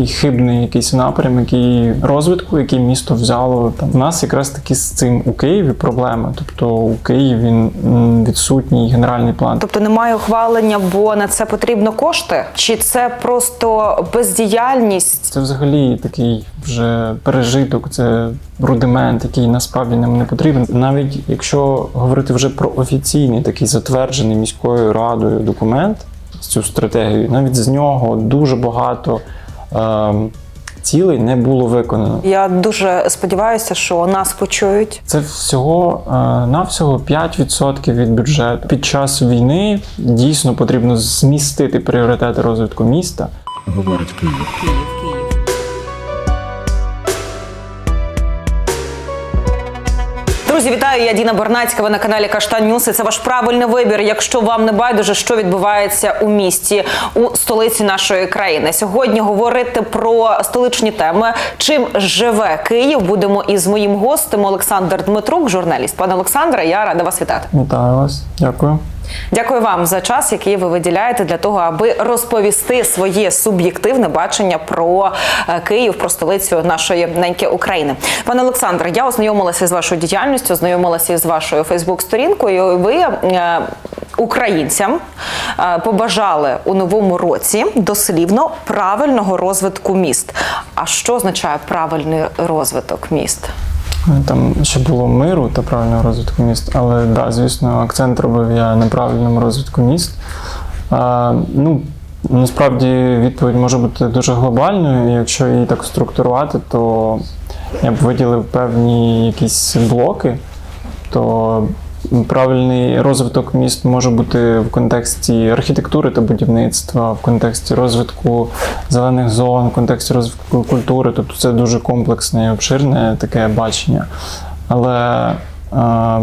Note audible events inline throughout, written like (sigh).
такий хибний якийсь напрям, який розвитку, який місто взяло. Там у нас якраз таки з цим у Києві проблема. Тобто у Києві м, відсутній генеральний план. Тобто немає ухвалення, бо на це потрібно кошти? Чи це просто бездіяльність? Це взагалі такий вже пережиток, це рудимент, який насправді нам не потрібен. Навіть якщо говорити вже про офіційний такий затверджений міською радою документ, цю стратегію, навіть з нього дуже багато цілей не було виконано. Я дуже сподіваюся, що нас почують. Це всього на навсього 5% від бюджету. Під час війни дійсно потрібно змістити пріоритети розвитку міста. говорить Київ. Друзі, вітаю! Я Діна Барнацька. Ви на каналі Каштан Ньюс. Це ваш правильний вибір. Якщо вам не байдуже, що відбувається у місті у столиці нашої країни. Сьогодні говорити про столичні теми. Чим живе Київ? Будемо із моїм гостем Олександр Дмитрук, журналіст. Пане Олександре, я рада вас вітати. Вітаю вас, дякую. Дякую вам за час, який ви виділяєте для того, аби розповісти своє суб'єктивне бачення про е, Київ, про столицю нашої неньки України. Пане Олександре, я ознайомилася з вашою діяльністю, ознайомилася з вашою Фейсбук-сторінкою. Ви е, українцям е, побажали у новому році дослівно правильного розвитку міст. А що означає правильний розвиток міст? Там ще було миру та правильного розвитку міст, але да, звісно, акцент робив я на правильному розвитку міст. А, ну, насправді відповідь може бути дуже глобальною, і якщо її так структурувати, то я б виділив певні якісь блоки. То правильний розвиток міст може бути в контексті архітектури та будівництва, в контексті розвитку зелених зон, в контексті розвитку культури. Тобто це дуже комплексне і обширне таке бачення. Але е,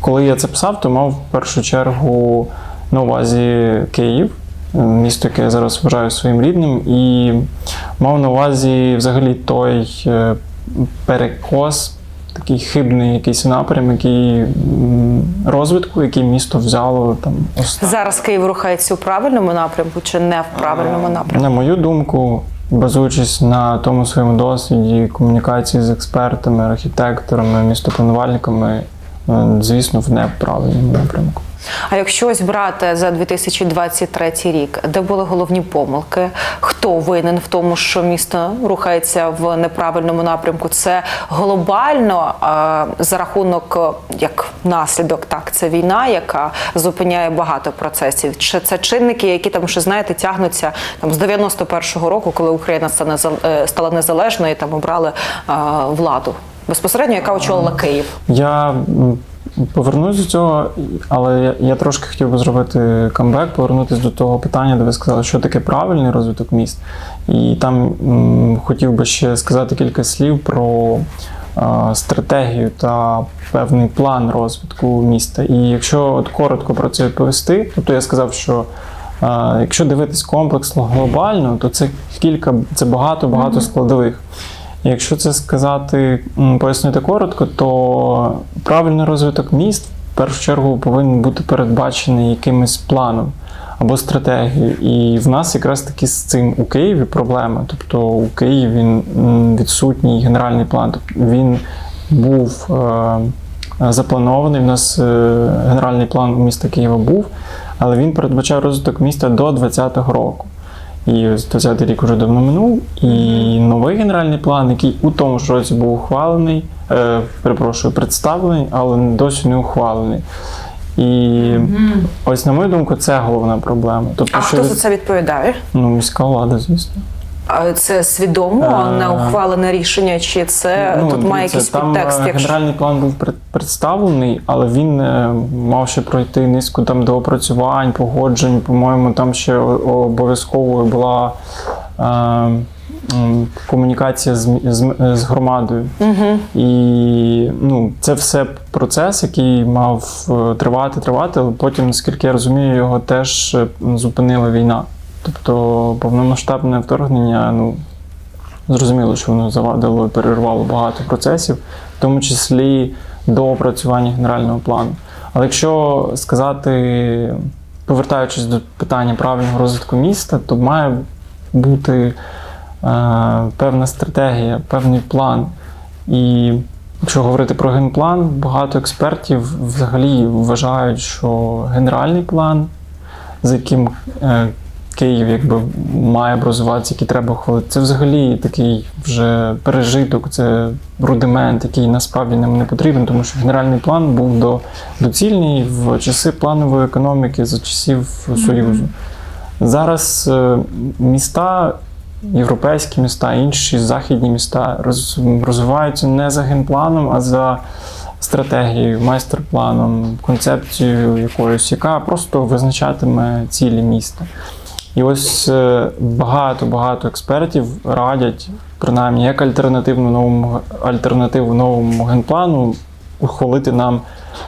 коли я це писав, то мав в першу чергу на увазі Київ, місто, яке я зараз вважаю своїм рідним, і мав на увазі взагалі той е, перекос, такий хибний якийсь напрям, який розвитку, який місто взяло там останні. Зараз Київ рухається у правильному напрямку чи не в правильному напрямку? На мою думку, базуючись на тому своєму досвіді комунікації з експертами, архітекторами, містопланувальниками, е, звісно, в неправильному напрямку. А якщо ось брати за 2023 рік, де були головні помилки? Хто винен в тому, що місто рухається в неправильному напрямку? Це глобально за рахунок як наслідок, так це війна, яка зупиняє багато процесів. Чи це чинники, які там ще знаєте, тягнуться там з 91-го року, коли Україна стане е, стала незалежною, там обрали владу безпосередньо, яка очолила Київ? Я повернусь до цього, але я, я трошки хотів би зробити камбек, повернутися до того питання, де ви сказали, що таке правильний розвиток міст. І там м, хотів би ще сказати кілька слів про е, стратегію та певний план розвитку міста. І якщо от коротко про це відповісти, тобто я сказав, що е, якщо дивитись комплексно глобально, то це кілька, це багато-багато складових. Якщо це сказати, пояснити коротко, то правильний розвиток міст в першу чергу повинен бути передбачений якимось планом або стратегією. І в нас якраз таки з цим у Києві проблема. Тобто у Києві відсутній генеральний план. Тобто він був е, запланований. У нас е, генеральний план міста Києва був, але він передбачав розвиток міста до 2020 року. І ось 20 рік вже давно минув. І новий генеральний план, який у тому ж році був ухвалений, е, перепрошую, представлений, але досі не ухвалений. І ось, на мою думку, це головна проблема. Тобто, А що хто від- за це відповідає? ну, міська влада, звісно. Це свідомо Е, не ухвалене рішення, чи це Ну, тут має дивіться, якийсь там підтекст? е, Якщо генеральний план був представлений, але він е, мав ще пройти низку там доопрацювань, погоджень. По-моєму, там ще о- обов'язковою була е, комунікація з, з, з громадою. І ну, це все процес, який мав е, тривати, тривати, але потім, наскільки я розумію, його теж е, зупинила війна. Тобто повномасштабне вторгнення, ну, Зрозуміло, що воно завадило і перервало багато процесів, в тому числі до опрацювання генерального плану. Але якщо сказати, повертаючись до питання правильного розвитку міста, то має бути певна стратегія, певний план. І якщо говорити про генплан, багато експертів взагалі вважають, що генеральний план, за яким е, Київ якби має б розвиватися, який треба ухвалити, це взагалі такий вже пережиток, це рудимент, який насправді нам не потрібен, тому що генеральний план був до, доцільний в часи планової економіки за часів Союзу. Зараз е, міста, європейські міста, інші західні міста роз- розвиваються не за генпланом, а за стратегією, майстер-планом, концепцією якоюсь, яка просто визначатиме цілі міста. І ось е, багато-багато експертів радять, принаймні, як альтернативну новому, альтернативу новому генплану ухвалити нам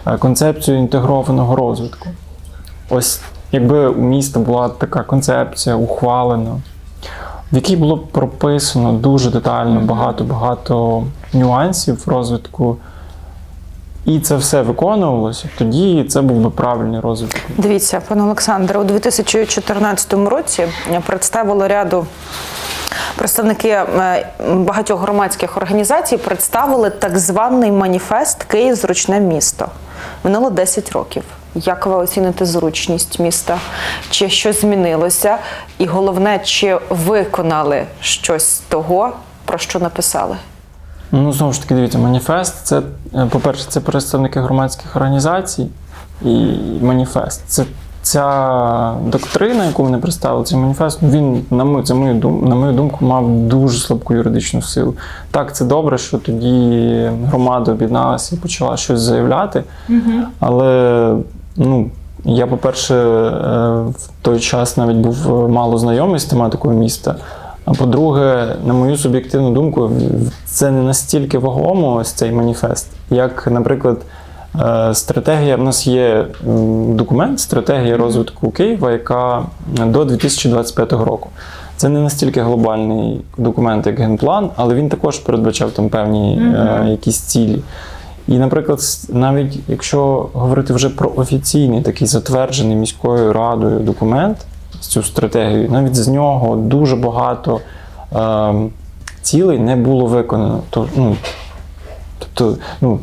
е, концепцію інтегрованого розвитку. Ось якби у міста була така концепція ухвалена, в якій було прописано дуже детально багато-багато нюансів розвитку, і це все виконувалося, тоді це був би правильний розвиток. Дивіться, пане Олександре, у 2014 році представили ряду. Представники е, багатьох громадських організацій представили так званий маніфест Київ зручне місто. Минуло 10 років. Як ви оціните зручність міста? Чи щось змінилося? І головне, чи виконали щось того, про що написали? Ну, знову ж таки, дивіться, маніфест це, е, по-перше, це представники громадських організацій і маніфест. Це ця доктрина, яку вони представили, цей маніфест, ну, він, на мою, це мою, дум, на мою думку, мав дуже слабку юридичну силу. Так, це добре, що тоді громада об'єдналася і почала щось заявляти. Але ну, я, по-перше, е, в той час навіть був е, мало знайомий з тематикою міста. А по-друге, на мою суб'єктивну думку, це не настільки вагомо ось цей маніфест, як, наприклад, е, стратегія. В нас є документ, стратегія розвитку Києва, яка до 2025 року. Це не настільки глобальний документ, як генплан, але він також передбачав там певні е, якісь цілі. І, наприклад, навіть якщо говорити вже про офіційний такий затверджений міською радою документ, цю стратегію, навіть з нього дуже багато е, цілей не було виконано. То, ну, тобто, ну,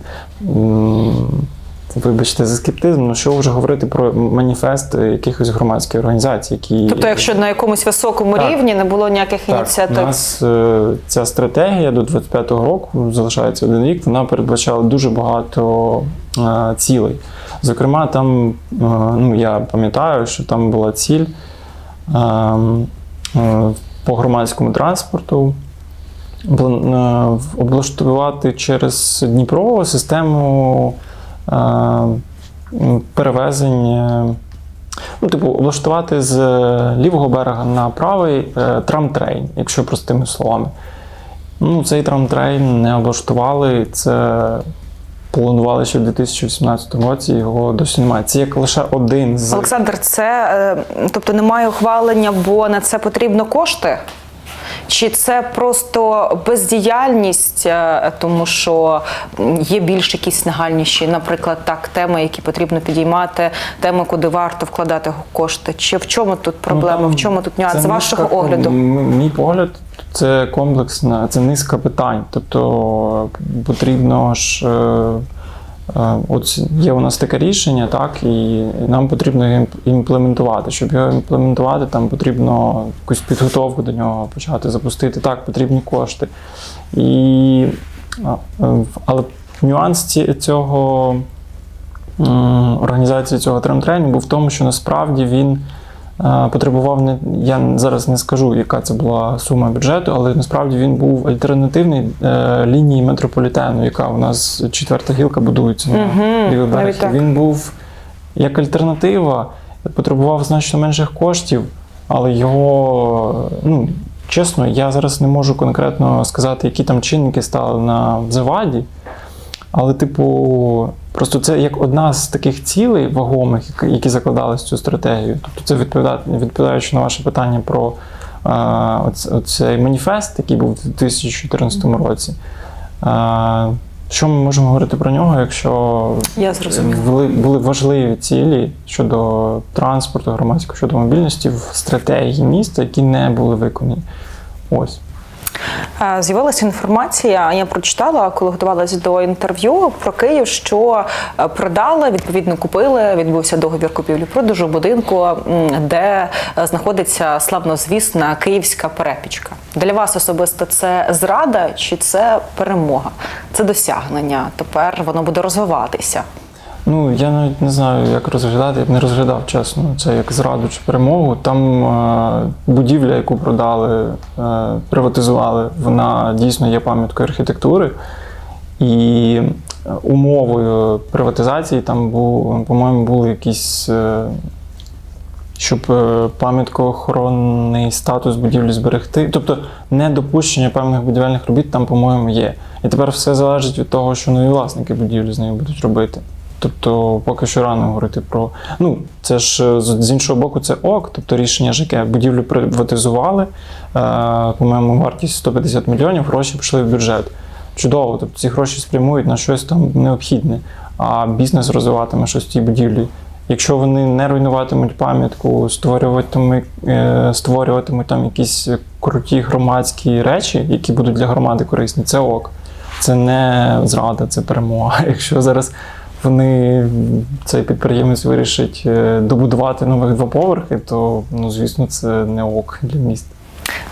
вибачте за скептизм, ну що вже говорити про маніфест якихось громадських організацій, які. Тобто, якщо на якомусь високому Так. рівні не було ніяких Так, ініціатив, у нас е, ця стратегія до 25-го року залишається один рік. Вона передбачала дуже багато е, цілей. Зокрема, там, е, ну я пам'ятаю, що там була ціль по громадському транспорту. е, облаштувати через Дніпро систему е, перевезення Ну, типу, облаштувати з е, лівого берега на правий е, трамтрейн, якщо простими словами. Ну, цей трамтрейн не облаштували. Це планували ще в 2018 році, його досі немає. Це як лише один з. Олександр, це е, тобто немає ухвалення, бо на це потрібно кошти? Чи це просто бездіяльність, е, тому що є більш якісь нагальніші, наприклад, так, теми, які потрібно підіймати, теми, куди варто вкладати кошти? Чи в чому тут проблема? Ну, там в чому тут нюанс? З вашого низка- огляду? Мій погляд, це комплексна, це низка питань. Тобто потрібно ж. От є у нас таке рішення, так, і нам потрібно його імплементувати. Щоб його імплементувати, там потрібно якусь підготовку до нього почати запустити. Так, потрібні кошти. І, е, але нюанс цього організації цього тремтрейну був в тому, що насправді він потребував не я зараз не скажу, яка це була сума бюджету, але насправді він був альтернативний е, лінії метрополітену, яка у нас четверта гілка будується на лівий берег. Він був як альтернатива, потребував значно менших коштів, але його, ну, чесно, я зараз не можу конкретно сказати, які там чинники стали на заваді. Але, типу, просто це як одна з таких цілей вагомих, які- закладались в цю стратегію. Тобто, це відповідає, відповідаючи на ваше питання про оц, оцей маніфест, який був у 2014 році. А, що ми можемо говорити про нього, якщо Я були, були важливі цілі щодо транспорту громадського, щодо мобільності в стратегії міста, які не були виконані. Ось. Е, З'явилася інформація, я прочитала, коли готувалася до інтерв'ю про Київ, що е, продали, відповідно купили. Відбувся договір купівлі-продажу будинку, де е, знаходиться славнозвісна київська перепічка. Для вас особисто це зрада чи це перемога? Це досягнення. Тепер воно буде розвиватися. Ну, я навіть не знаю, як розглядати, я б не розглядав, чесно, це як зраду чи перемогу. Там е, будівля, яку продали, е, приватизували, вона дійсно є пам'яткою архітектури. І умовою приватизації там був, по-моєму, були якісь. Е, щоб е, пам'яткоохоронний статус будівлі зберегти. Тобто недопущення певних будівельних робіт там, по-моєму, є. І тепер все залежить від того, що нові власники будівлі з нею будуть робити. Тобто, поки що рано говорити про. Ну, це ж е, з іншого боку, це ок, тобто рішення ж яке будівлю приватизували, е, по-моєму, вартість 150 мільйонів, гроші пішли в бюджет. Чудово, тобто ці гроші спрямують на щось там необхідне, а бізнес розвиватиме щось в тій будівлі. Якщо вони не руйнуватимуть пам'ятку, створюватимуть, е, створюватимуть там якісь круті громадські речі, які будуть для громади корисні, це ок. Це не зрада, це перемога. (laughs) Якщо зараз вони цей підприємець вирішить е, добудувати нових два поверхи, то ну звісно це не ок для міста.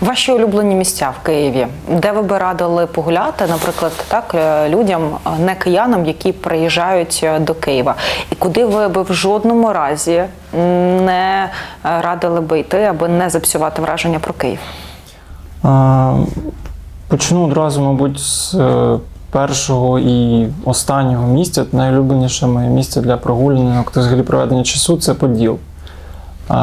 Ваші улюблені місця в Києві, де ви би радили погуляти, наприклад, так е, людям, е, не киянам, які приїжджають до Києва, і куди ви би в жодному разі не радили би йти, аби не запсувати враження про Київ? А, Почну одразу, мабуть, з першого і останнього місця. Найулюбленіше моє місце для прогулянок та взагалі проведення часу це Поділ.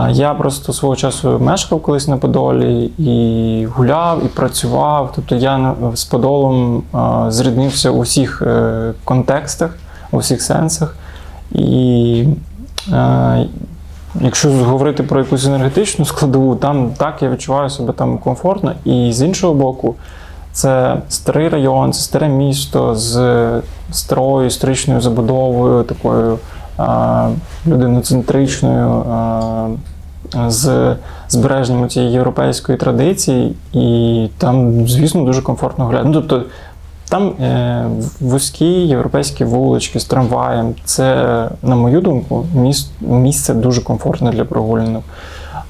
Я просто свого часу мешкав колись на Подолі і гуляв, і працював. Тобто я з Подолом зріднився у всіх е, контекстах, у всіх сенсах. І е, Якщо говорити про якусь енергетичну складову, там так я відчуваю себе там комфортно. І з іншого боку, це старий район, це старе місто з старою історичною забудовою, такою а, людиноцентричною, а, з збереженням цієї європейської традиції, і там, звісно, дуже комфортно гуляти. Ну, тобто, там е, вузькі європейські вулички з трамваєм. Це, на мою думку, міс- місце дуже комфортне для прогулянок.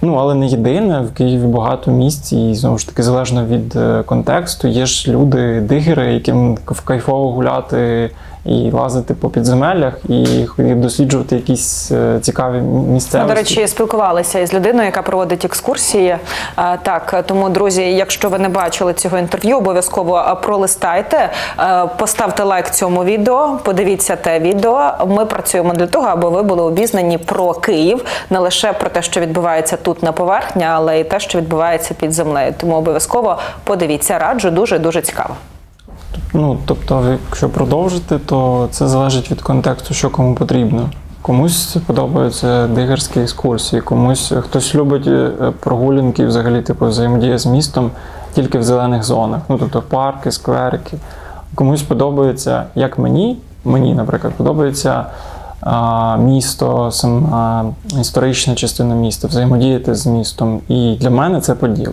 Ну, але не єдине. В Києві багато місць, і знову ж таки, залежно від е, контексту, є ж люди, дигери, яким кайфово гуляти і лазити по підземеллях, і досліджувати якісь е, цікаві Ми, місцевості. до речі, спілкувалися із людиною, яка проводить екскурсії. Так, тому, друзі, якщо ви не бачили цього інтерв'ю, обов'язково пролистайте, поставте лайк цьому відео, подивіться те відео. Ми працюємо для того, аби ви були обізнані про Київ, не лише про те, що відбувається тут на поверхні, але й те, що відбувається під землею. Тому обов'язково подивіться, раджу дуже дуже цікаво. Ну, тобто, якщо продовжити, то це залежить від контексту, що кому потрібно. Комусь подобаються дигерські екскурсії, комусь хтось любить е, прогулянки, взагалі, типу, взаємодія з містом тільки в зелених зонах, ну тобто парки, скверики. Комусь подобається, як мені, мені, наприклад, подобається а, місто, сама історична частина міста, взаємодіяти з містом. І для мене це поділ.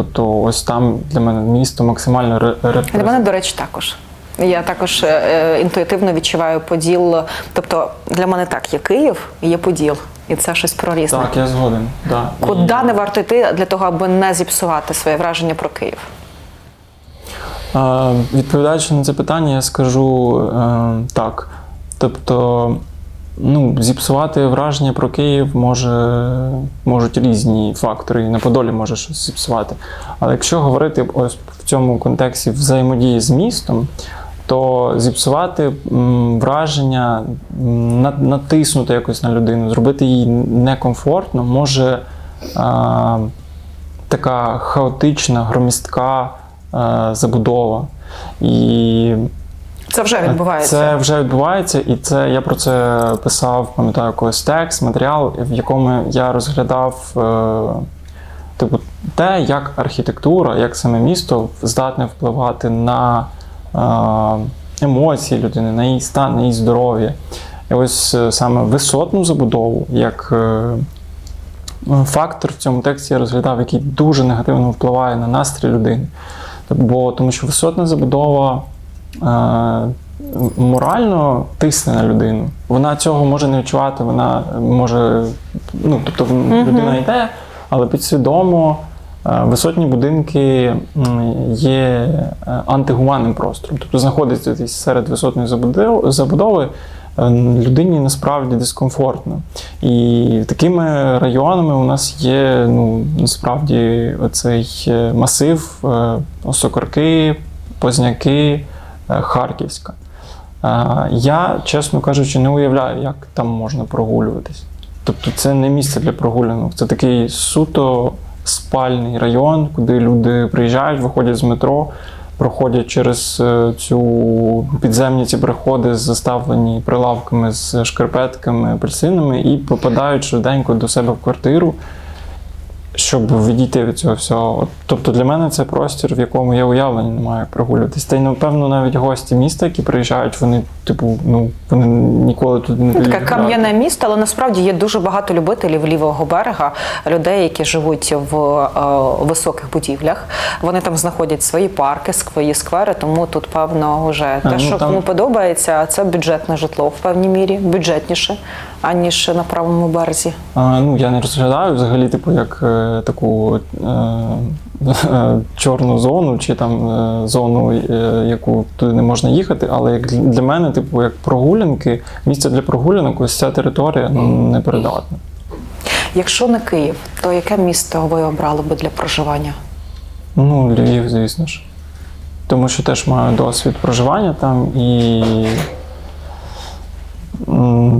Тобто, ось там для мене місто максимально ре- Для мене, до речі, також. Я також е, е, інтуїтивно відчуваю поділ. Тобто для мене так, є Київ, є поділ, і це щось про різне. Так, я згоден. Да. Куди І, не варто йти для того, аби не зіпсувати своє враження про Київ? е, відповідаючи на це питання, я скажу е, так. Тобто, ну, зіпсувати враження про Київ може, можуть різні фактори, і на Подолі може щось зіпсувати. Але якщо говорити ось в цьому контексті взаємодії з містом, то зіпсувати враження, натиснути якось на людину, зробити їй некомфортно, може а, така хаотична, громістка е, забудова. І Це вже відбувається. це вже відбувається, і це я про це писав, пам'ятаю, колись текст, матеріал, в якому я розглядав е, типу, те, як архітектура, як саме місто здатне впливати на е, емоції людини, на її стан, на її здоров'я. І ось е, саме висотну забудову, як е, фактор в цьому тексті я розглядав, який дуже негативно впливає на настрій людини. Бо тому що висотна забудова е, морально тисне на людину. Вона цього може не відчувати, вона може, ну тобто людина йде, але підсвідомо. е, Висотні будинки є е, антигуманним простором. Тобто знаходиться десь серед висотної забудови е, людині насправді дискомфортно. І такими районами у нас є ну, насправді оцей масив Осокорки, Позняки, Харківська. Е, Я, чесно кажучи, не уявляю, як там можна прогулюватись. Тобто це не місце для прогулянок, це такий суто спальний район, куди люди приїжджають, виходять з метро, проходять через е, цю підземні ці переходи, заставлені прилавками з шкарпетками, апельсинами, і попадають швиденько до себе в квартиру, щоб відійти від цього всього. От, Тобто для мене це простір, в якому я уявлення не маю прогулюватись. Та й напевно навіть гості міста, які приїжджають, вони, типу, ну вони ніколи тут не Таке кам'яне місто, але насправді є дуже багато любителів лівого берега, людей, які живуть в е, високих будівлях. Вони там знаходять свої парки, свої сквери, тому тут, певно, вже А, те, ну, що там- кому подобається, це бюджетне житло в певній мірі, бюджетніше, аніж на правому березі. А, ну, я не розглядаю взагалі, типу, як е, таку е, е, (laughs) чорну зону, чи там е, зону, е, яку туди не можна їхати. Але як для- мене, типу, як прогулянки, місце для прогулянок, ось ця територія ну, непридатна. Якщо не Київ, то яке місто ви обрали би для проживання? Ну, Львів, звісно ж. Тому що теж маю досвід проживання там і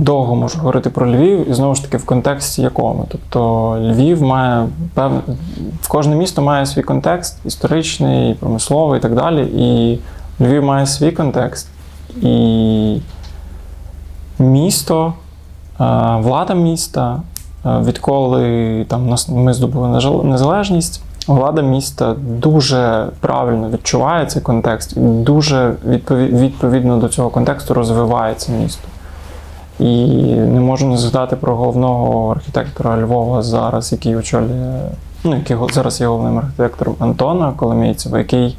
довго можу говорити про Львів, і знову ж таки в контексті якому. Тобто Львів має певне, в кожне місто має свій контекст історичний, промисловий і так далі. І Львів має свій контекст. І місто, е, влада міста, е, відколи там ми здобули незалежність, влада міста дуже правильно відчуває цей контекст і дуже відповідно до цього контексту розвивається місто. І не можу не згадати про головного архітектора Львова зараз, який очолює, ну, який зараз є головним архітектором Антона Коломійцева, який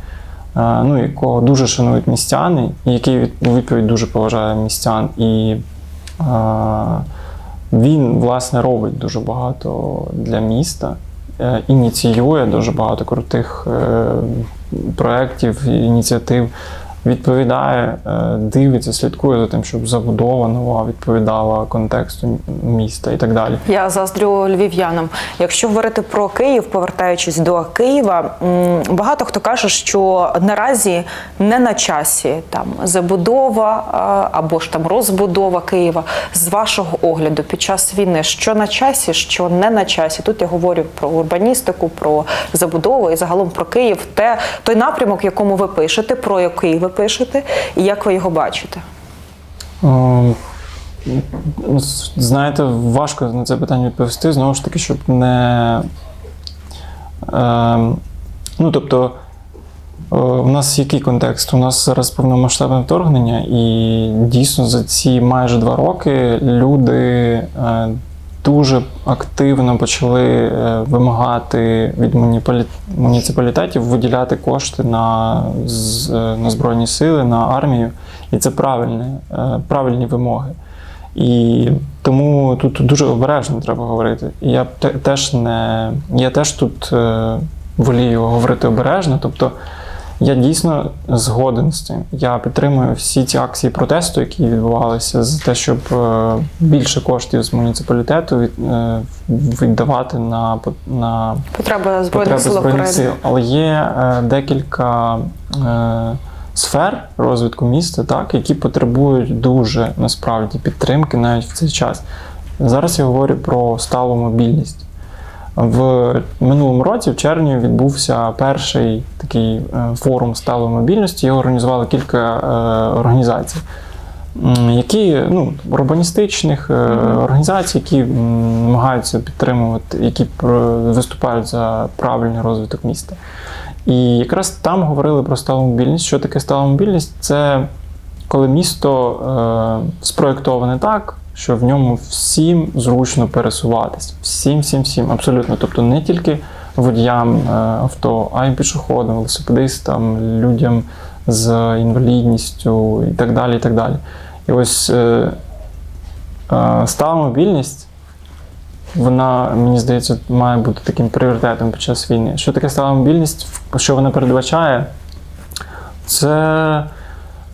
е, ну, якого дуже шанують містяни, і який у відповідь дуже поважає містян. І е, він, власне, робить дуже багато для міста, е, ініціює дуже багато крутих проєктів, ініціатив. Відповідає, е, дивиться, слідкує за тим, щоб забудова нова відповідала контексту міста і так далі. Я заздрю львів'янам. Якщо говорити про Київ, повертаючись до Києва, багато хто каже, що наразі не на часі там забудова або ж там розбудова Києва. З вашого огляду під час війни, що на часі, що не на часі. Тут я говорю про урбаністику, про забудову і загалом про Київ, те той напрямок, якому ви пишете, про який ви пишете, і як ви його бачите. Ну, Знаєте, важко на це питання відповісти, знову ж таки, щоб не. Ем, ну, тобто, у нас який контекст? У нас зараз повномасштабне вторгнення, і дійсно за ці майже два роки люди е, дуже активно почали е, вимагати від муніципалітетів виділяти кошти на, е, на Збройні сили, на армію. І це правильні, е, правильні вимоги. І тому тут дуже обережно треба говорити. І я те- теж не я теж тут волію говорити обережно. Тобто я дійсно згоден з цим. Я підтримую всі ці акції протесту, які відбувалися, за те, щоб е, більше коштів з муніципалітету е, віддавати на, на Потреба збройних потреби сил України. сил. Але є е, декілька сфер розвитку міста, так, які потребують дуже насправді підтримки навіть в цей час. Зараз я говорю про сталу мобільність. В минулому році, в червні, відбувся перший такий е, форум сталої мобільності. Його організували кілька е, організацій, які ну, урбаністичних е, організацій, які намагаються підтримувати, які виступають за правильний розвиток міста. І якраз там говорили про сталу мобільність. Що таке стала мобільність? Це коли місто спроєктоване так, що в ньому всім зручно пересуватись. Всім, всім, всім, абсолютно. Тобто не тільки водіям е, авто, а й пішоходам, велосипедистам, людям з інвалідністю і так далі. І, так далі. і ось е, е, стала мобільність. Вона, мені здається, має бути таким пріоритетом під час війни. Що таке стала мобільність? Що вона передбачає? Це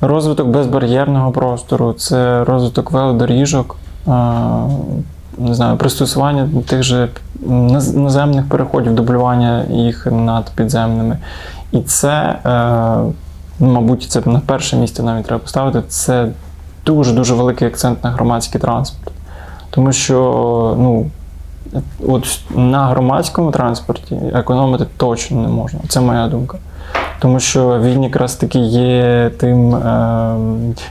розвиток безбар'єрного простору, це розвиток велодоріжок, не знаю, пристосування тих же наземних переходів, дублювання їх над підземними. І це, е, ну, мабуть, це на перше місце навіть треба поставити. Це дуже-дуже великий акцент на громадський транспорт. Тому що ну, от на громадському транспорті економити точно не можна. Це моя думка. Тому що він якраз таки є тим е,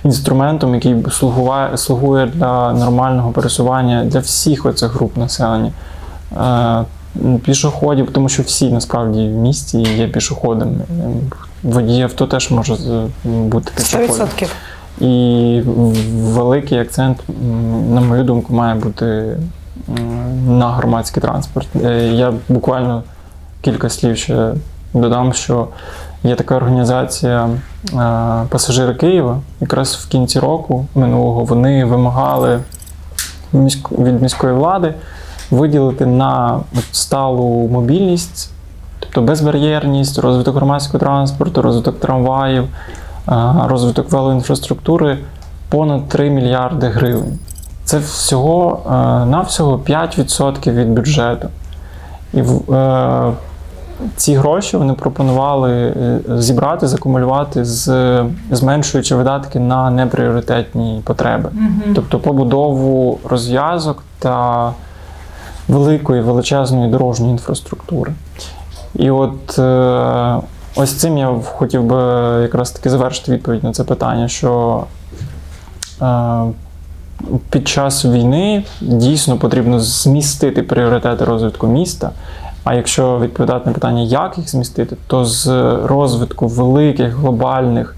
інструментом, який слугує, слугує для нормального пересування для всіх оцих груп населення. Е, пішоходів, тому що всі насправді в місті є пішоходами. Е, Водій авто теж може бути пішоходом. 100%. І великий акцент, на мою думку, має бути на громадський транспорт. Е, Я буквально кілька слів ще додам, що є така організація е, Пасажири Києва. Якраз в кінці року минулого вони вимагали від міської влади виділити на сталу мобільність, тобто безбар'єрність, розвиток громадського транспорту, розвиток трамваїв, розвиток велоінфраструктури понад 3 мільярди гривень. Це всього е, навсього 5% від бюджету. І е, ці гроші вони пропонували е, зібрати, закумулювати, з, зменшуючи видатки на непріоритетні потреби, тобто побудову розв'язок та великої величезної дорожньої інфраструктури. І от е, ось цим я хотів би якраз таки завершити відповідь на це питання, що е, під час війни дійсно потрібно змістити пріоритети розвитку міста. А якщо відповідати на питання, як їх змістити, то з розвитку великих глобальних,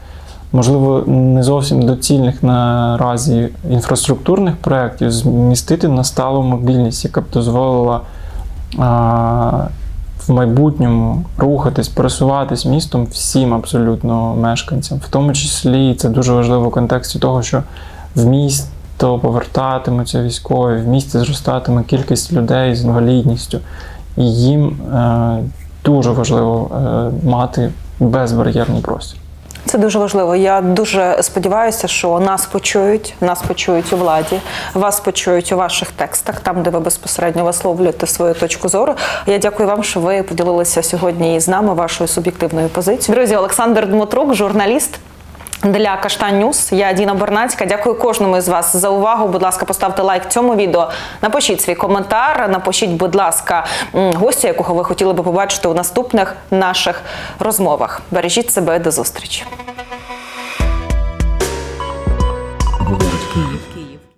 можливо, не зовсім доцільних наразі інфраструктурних проєктів, змістити на сталу мобільність, яка б дозволила а, в майбутньому рухатись, пересуватись містом всім абсолютно мешканцям. В тому числі це дуже важливо в контексті того, що в місто повертатимуться військові, в місті зростатиме кількість людей з інвалідністю. І їм е, дуже важливо е, мати безбар'єрний простір. Це дуже важливо. Я дуже сподіваюся, що нас почують, нас почують у владі, вас почують у ваших текстах, там, де ви безпосередньо висловлюєте свою точку зору. Я дякую вам, що ви поділилися сьогодні із нами вашою суб'єктивною позицією. Друзі, Олександр Дмитрук, журналіст. Для Каштан Ньюс. я Діна Бернацька. Дякую кожному із вас за увагу. Будь ласка, поставте лайк цьому відео. Напишіть свій коментар. Напишіть, будь ласка, гостя, якого ви хотіли би побачити у наступних наших розмовах. Бережіть себе до зустрічі.